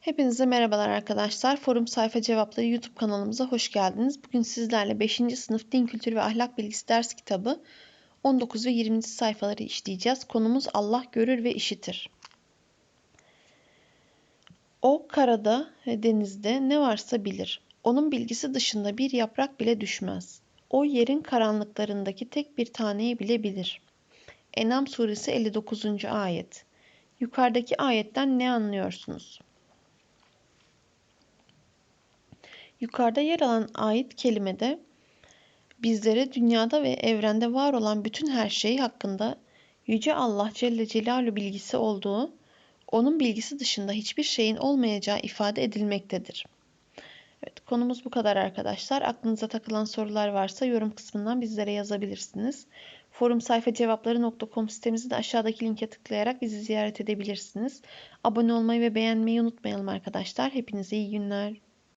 Hepinize merhabalar arkadaşlar. Forum Sayfa Cevapları YouTube kanalımıza hoş geldiniz. Bugün sizlerle 5. sınıf Din Kültürü ve Ahlak Bilgisi ders kitabı 19 ve 20. sayfaları işleyeceğiz. Konumuz Allah görür ve işitir. O karada ve denizde ne varsa bilir. Onun bilgisi dışında bir yaprak bile düşmez. O yerin karanlıklarındaki tek bir taneyi bile bilir. Enam suresi 59. ayet. Yukarıdaki ayetten ne anlıyorsunuz? Yukarıda yer alan ait kelimede bizlere dünyada ve evrende var olan bütün her şey hakkında Yüce Allah Celle Celaluhu bilgisi olduğu, onun bilgisi dışında hiçbir şeyin olmayacağı ifade edilmektedir. Evet, konumuz bu kadar arkadaşlar. Aklınıza takılan sorular varsa yorum kısmından bizlere yazabilirsiniz. Forum sayfa cevapları.com sitemizi de aşağıdaki linke tıklayarak bizi ziyaret edebilirsiniz. Abone olmayı ve beğenmeyi unutmayalım arkadaşlar. Hepinize iyi günler.